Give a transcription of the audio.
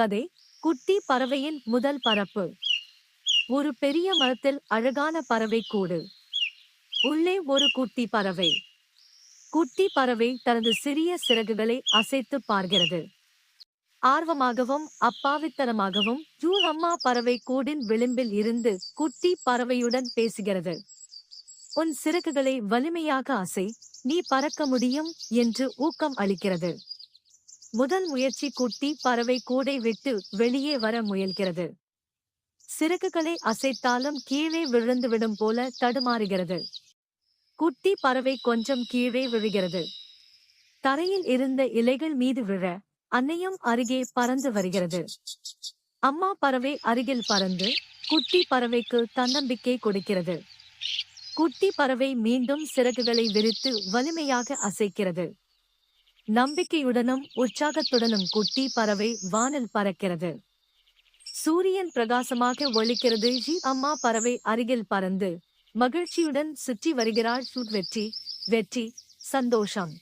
கதை குட்டி பறவையின் முதல் பறப்பு ஒரு பெரிய மரத்தில் அழகான பறவை கூடு. உள்ளே ஒரு குட்டி பறவை. குட்டி பறவை தனது சிறிய சிறகுகளை அசைத்து பார்க்கிறது. ஆர்வமாகவும் அப்பாவித்தனமாகவும் யூ அம்மா பறவை கூடின் விளிம்பில் இருந்து குட்டி பறவையுடன் பேசுகிறது. உன் சிறகுகளை வலிமையாக அசை நீ பறக்க முடியும் என்று ஊக்கம் அளிக்கிறது. முதல் முயற்சி குட்டி பறவை கூடை விட்டு வெளியே வர முயல்கிறது. சிறகுகளை அசைத்தாலும் கீழே விழுந்துவிடும் போல தடுமாறுகிறது. குட்டி பறவை கொஞ்சம் கீழே விழுகிறது. தரையில் இருந்த இலைகள் மீது விழ அன்னையும் அருகே பறந்து வருகிறது. அம்மா பறவை அருகில் பறந்து குட்டி பறவைக்கு தன்னம்பிக்கை கொடுக்கிறது. குட்டி பறவை மீண்டும் சிறகுகளை விரித்து வலிமையாக அசைக்கிறது. நம்பிக்கையுடனும் உற்சாகத்துடனும் குட்டி பறவை வானில் பறக்கிறது. சூரியன் பிரகாசமாக ஒளிக்கிறது ஜி அம்மா பறவை அருகில் பறந்து மகிழ்ச்சியுடன் சுற்றி வருகிறாள். வெற்றி வெற்றி சந்தோஷம்.